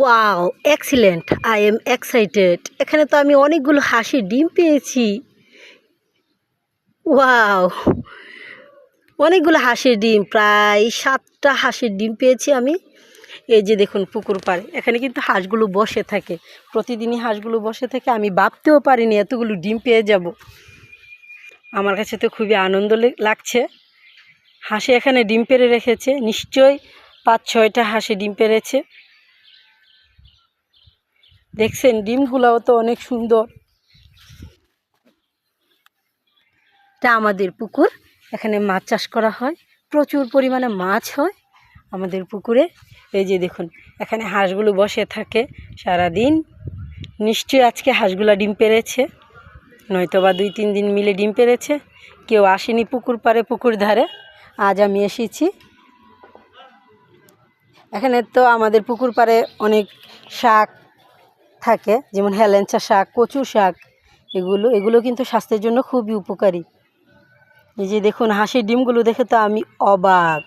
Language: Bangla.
Wow excellent I am excited এখানে তো আমি অনেকগুলো হাঁসের ডিম পেয়েছি। ওয়াও অনেকগুলো হাঁসের ডিম, প্রায় সাতটা হাঁসের ডিম পেয়েছি আমি। এই যে দেখুন পুকুর পাড়ে, এখানে কিন্তু হাঁসগুলো বসে থাকে। প্রতিদিনই হাঁসগুলো বসে থাকে, আমি ভাবতেও পারিনি এতগুলো ডিম পেয়ে যাব। আমার কাছে তো খুবই আনন্দ লাগছে। হাঁসে এখানে ডিম পেড়ে রেখেছে, নিশ্চয়ই পাঁচ ছয়টা হাঁসে ডিম পেড়েছে দেখছেন, ডিমগুলাও তো অনেক সুন্দর। এটা আমাদের পুকুর, এখানে মাছ চাষ করা হয়। প্রচুর পরিমাণে মাছ হয় আমাদের পুকুরে। এই যে দেখুন, এখানে হাঁসগুলো বসে থাকে সারাদিন। নিশ্চয়ই আজকে হাঁসগুলা ডিম পেরেছে। নয়তো বা দুই তিন দিন মিলে ডিম পেরেছে। কেউ আসেনি পুকুর পাড়ে, পুকুর ধারে। আজ আমি এসেছি। এখানে তো আমাদের পুকুর পাড়ে অনেক শাক থাকে, যেমন হেলেঞ্চা শাক, কচু শাক, এগুলো এগুলো কিন্তু স্বাস্থ্যের জন্য খুবই উপকারী। এই যে দেখুন, হাঁসের ডিমগুলো দেখে তো আমি অবাক।